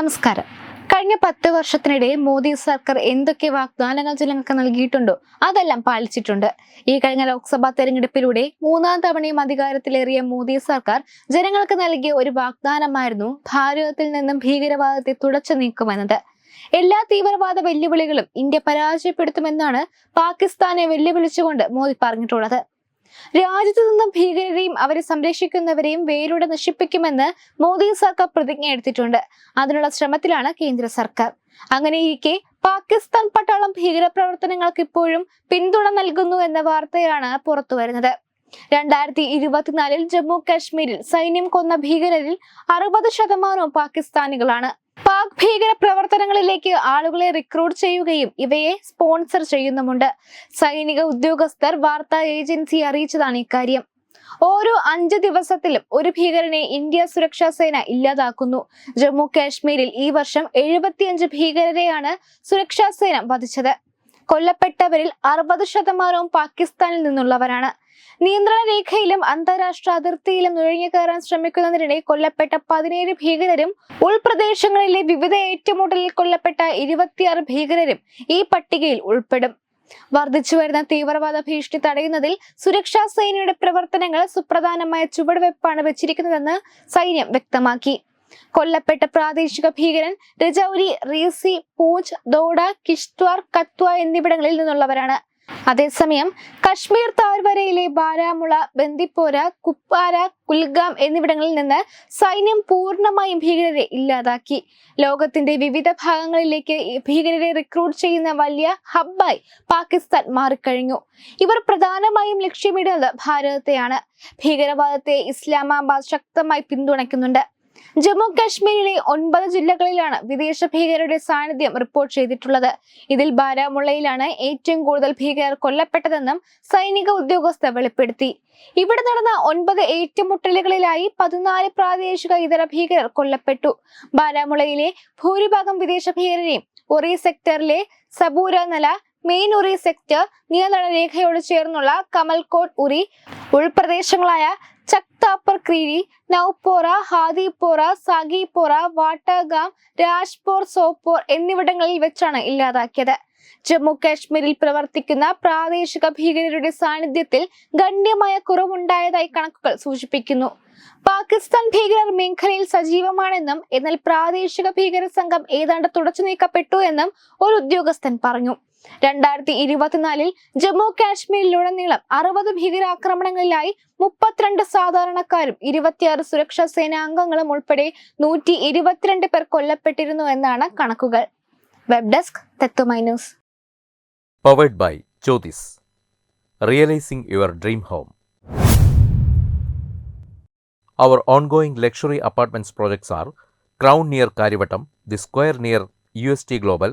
നമസ്കാരം. കഴിഞ്ഞ പത്ത് വർഷത്തിനിടെ മോദി സർക്കാർ എന്തൊക്കെ വാഗ്ദാനങ്ങൾ ജനങ്ങൾക്ക് നൽകിയിട്ടുണ്ടോ അതെല്ലാം പാലിച്ചിട്ടുണ്ട്. ഈ കഴിഞ്ഞ ലോക്സഭാ തെരഞ്ഞെടുപ്പിലൂടെ മൂന്നാം തവണയും അധികാരത്തിലേറിയ മോദി സർക്കാർ ജനങ്ങൾക്ക് നൽകിയ ഒരു വാഗ്ദാനമായിരുന്നു ഭാരതത്തിൽ നിന്നും ഭീകരവാദത്തെ തുടച്ചു നീക്കുമെന്നത്. എല്ലാ തീവ്രവാദ വെല്ലുവിളികളും ഇന്ത്യ പരാജയപ്പെടുത്തുമെന്നാണ് പാകിസ്ഥാനെ വെല്ലുവിളിച്ചുകൊണ്ട് മോദി പറഞ്ഞിട്ടുള്ളത്. രാജ്യത്തു നിന്നും ഭീകരരെയും അവരെ സംരക്ഷിക്കുന്നവരെയും വേരോടെ നശിപ്പിക്കുമെന്ന് മോദി സർക്കാർ പ്രതിജ്ഞ എടുത്തിട്ടുണ്ട്. അതിനുള്ള ശ്രമത്തിലാണ് കേന്ദ്ര സർക്കാർ. അങ്ങനെയിരിക്കെ പാകിസ്ഥാൻ പട്ടാളം ഭീകരപ്രവർത്തനങ്ങൾക്ക് ഇപ്പോഴും പിന്തുണ നൽകുന്നു എന്ന വാർത്തയാണ് പുറത്തുവരുന്നത് രണ്ടായിരത്തി ഇരുപത്തിനാലിൽ ജമ്മു കാശ്മീരിൽ സൈന്യം കൊന്ന ഭീകരരിൽ അറുപത് ശതമാനവും പാകിസ്ഥാനികളാണ്. പാക് ഭീകര പ്രവർത്തനങ്ങളിലേക്ക് ആളുകളെ റിക്രൂട്ട് ചെയ്യുകയും ഇവയെ സ്പോൺസർ ചെയ്യുന്നുമുണ്ട്. സൈനിക ഉദ്യോഗസ്ഥർ വാർത്താ ഏജൻസി അറിയിച്ചതാണ് ഇക്കാര്യം. ഓരോ അഞ്ച് ദിവസത്തിലും ഒരു ഭീകരനെ ഇന്ത്യ സുരക്ഷാ സേന ഇല്ലാതാക്കുന്നു. ജമ്മു കാശ്മീരിൽ ഈ വർഷം എഴുപത്തിയഞ്ച് ഭീകരരെയാണ് സുരക്ഷാ സേന വധിച്ചത്. കൊല്ലപ്പെട്ടവരിൽ അറുപത് ശതമാനവും പാകിസ്ഥാനിൽ നിന്നുള്ളവരാണ്. നിയന്ത്രണ രേഖയിലും അന്താരാഷ്ട്ര അതിർത്തിയിലും നുഴഞ്ഞു കയറാൻ ശ്രമിക്കുന്നതിനിടെ കൊല്ലപ്പെട്ട പതിനേഴ് ഭീകരരും ഉൾപ്രദേശങ്ങളിലെ വിവിധ ഏറ്റുമുട്ടലിൽ കൊല്ലപ്പെട്ട ഇരുപത്തിയാറ് ഭീകരരും ഈ പട്ടികയിൽ ഉൾപ്പെടും. വർദ്ധിച്ചു വരുന്ന തീവ്രവാദ ഭീഷണി തടയുന്നതിൽ സുരക്ഷാ സേനയുടെ പ്രവർത്തനങ്ങൾ സുപ്രധാനമായ ചുവടുവെപ്പാണ് വെച്ചിരിക്കുന്നതെന്ന് സൈന്യം വ്യക്തമാക്കി. കൊല്ലപ്പെട്ട പ്രാദേശിക ഭീകരൻ രജൌരി റീസി പൂഞ്ച് ദോഡ കിഷ്ത്വാർ കത്വ എന്നിവിടങ്ങളിൽ നിന്നുള്ളവരാണ്. അതേസമയം കശ്മീർ താഴ്വരയിലെ ബാരാമുള ബന്ദിപ്പോര കുപ്പാര കുൽഗാം എന്നിവിടങ്ങളിൽ നിന്ന് സൈന്യം പൂർണമായും ഭീകരരെ ഇല്ലാതാക്കി. ലോകത്തിന്റെ വിവിധ ഭാഗങ്ങളിലേക്ക് ഭീകരരെ റിക്രൂട്ട് ചെയ്യുന്ന വലിയ ഹബ്ബായി പാകിസ്ഥാൻ മാറിക്കഴിഞ്ഞു. ഇവർ പ്രധാനമായും ലക്ഷ്യമിടുന്നത് ഭാരതത്തെയാണ്. ഭീകരവാദത്തെ ഇസ്ലാമാബാദ് ശക്തമായി പിന്തുണയ്ക്കുന്നുണ്ട്. ജമ്മു കാശ്മീരിലെ ഒൻപത് ജില്ലകളിലാണ് വിദേശ ഭീകരരുടെ സാന്നിധ്യം റിപ്പോർട്ട് ചെയ്തിട്ടുള്ളത്. ഇതിൽ ബാരാമുള്ളയിലാണ് ഏറ്റവും കൂടുതൽ ഭീകരർ കൊല്ലപ്പെട്ടതെന്നും സൈനിക ഉദ്യോഗസ്ഥർ വെളിപ്പെടുത്തി. ഇവിടെ നടന്ന ഒൻപത് ഏറ്റുമുട്ടലുകളിലായി പതിനാല് പ്രാദേശിക ഇതര ഭീകരർ കൊല്ലപ്പെട്ടു. ബാരാമുള്ളയിലെ ഭൂരിഭാഗം വിദേശ ഭീകരരെയും ഒറി സെക്ടറിലെ സബൂര നല മെയിൻ ഉറി സെക്ടർ നിയന്ത്രണ രേഖയോട് ചേർന്നുള്ള കമൽകോട്ട് ഉറി ഉൾപ്രദേശങ്ങളായ ചക്താപ്പർ ക്രീരി നൌപോറ ഹാദിപോറ സാഗിപോറ വാട്ടഗാം രാജ്പോർ സോപ്പോർ എന്നിവിടങ്ങളിൽ വെച്ചാണ് ഇല്ലാതാക്കിയത്. ജമ്മു കാശ്മീരിൽ പ്രവർത്തിക്കുന്ന പ്രാദേശിക ഭീകരരുടെ സാന്നിധ്യത്തിൽ ഗണ്യമായ കുറവുണ്ടായതായി കണക്കുകൾ സൂചിപ്പിക്കുന്നു. പാകിസ്ഥാൻ ഭീകരർ മേഖലയിൽ സജീവമാണെന്നും എന്നാൽ പ്രാദേശിക ഭീകര സംഘം ഏതാണ്ട് തുടച്ചു നീക്കപ്പെട്ടു എന്നും ഒരു ഉദ്യോഗസ്ഥൻ പറഞ്ഞു. രണ്ടായിരത്തി ഇരുപത്തിനാലിൽ ജമ്മു കാശ്മീരിലുടനീളം അറുപത് ഭീകരാക്രമണങ്ങളിലായി മുപ്പത്തിരണ്ട് സാധാരണക്കാരും ഇരുപത്തിയാറ് സുരക്ഷാ സേനാ അംഗങ്ങളും ഉൾപ്പെടെ നൂറ്റി ഇരുപത്തിരണ്ട് പേർ കൊല്ലപ്പെട്ടിരുന്നു എന്നാണ് കണക്കുകൾ. Web desk തെത്തുമൈ news. Powered by Jyothis realising your dream home our ongoing luxury apartments projects are Crown near Kariavattom the Square near U S T Crown